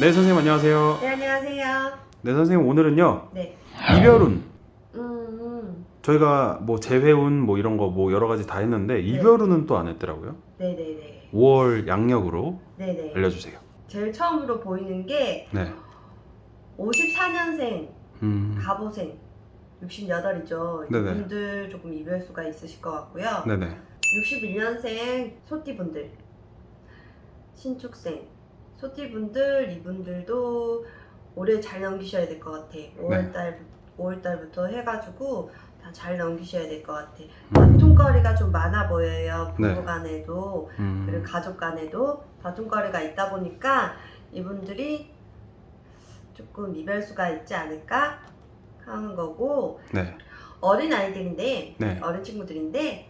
네 선생님 안녕하세요. 네 안녕하세요. 네 선생님 오늘은요 네. 이별운 음, 음. 저희가 뭐 재회운 뭐 이런 거 뭐 여러 가지 다 했는데 이별운은 또 안 했더라고요. 네네네. 5월 양력으로 네네. 알려주세요. 제일 처음으로 보이는 게 네. 54년생 음. 가보생 68이죠. 네네. 이분들 조금 이별 수가 있으실 것 같고요. 네네. 61년생 소띠분들 신축생 소띠분들 이분들도 올해 잘 넘기셔야 될 것 같아. 5월달 5월달부터 해가지고 다 잘 넘기셔야 될 것 같아. 다툼거리가 좀 많아 보여요. 네. 부부간에도 음. 그리고 가족간에도 다툼거리가 있다 보니까 이분들이 조금 이별수가 있지 않을까 하는 거고 네. 어린 아이들인데 네. 어린 친구들인데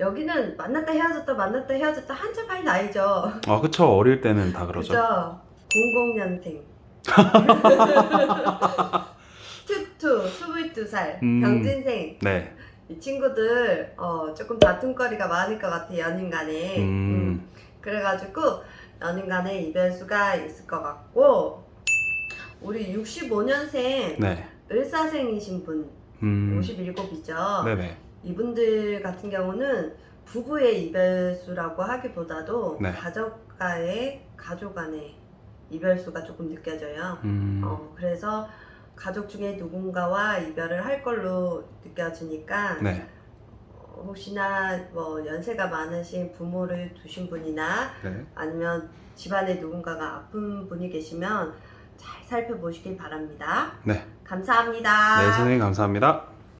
여기는 만났다 헤어졌다 만났다 헤어졌다 한참 할 나이죠. 아 그쵸 어릴 때는 다 그러죠. 그죠? 00년생. 투투 22살 음. 병진생 네. 이 친구들 어, 조금 다툼거리가 많을 것 같아 연인 간에 음. 음. 그래가지고 연인 간에 이별수가 있을 것 같고 우리 65년생 네. 을사생이신 분 음. 57이죠 네네. 이분들 같은 경우는 부부의 이별수라고 하기보다도 네. 가족과의 가족 간의 이별수가 조금 느껴져요 음. 어, 그래서 가족 중에 누군가와 이별을 할 걸로 느껴지니까 네. 어, 혹시나 뭐 연세가 많으신 부모를 두신 분이나 네. 아니면 집안에 누군가가 아픈 분이 계시면 잘 살펴보시길 바랍니다. 네. 감사합니다. 네 선생님 감사합니다.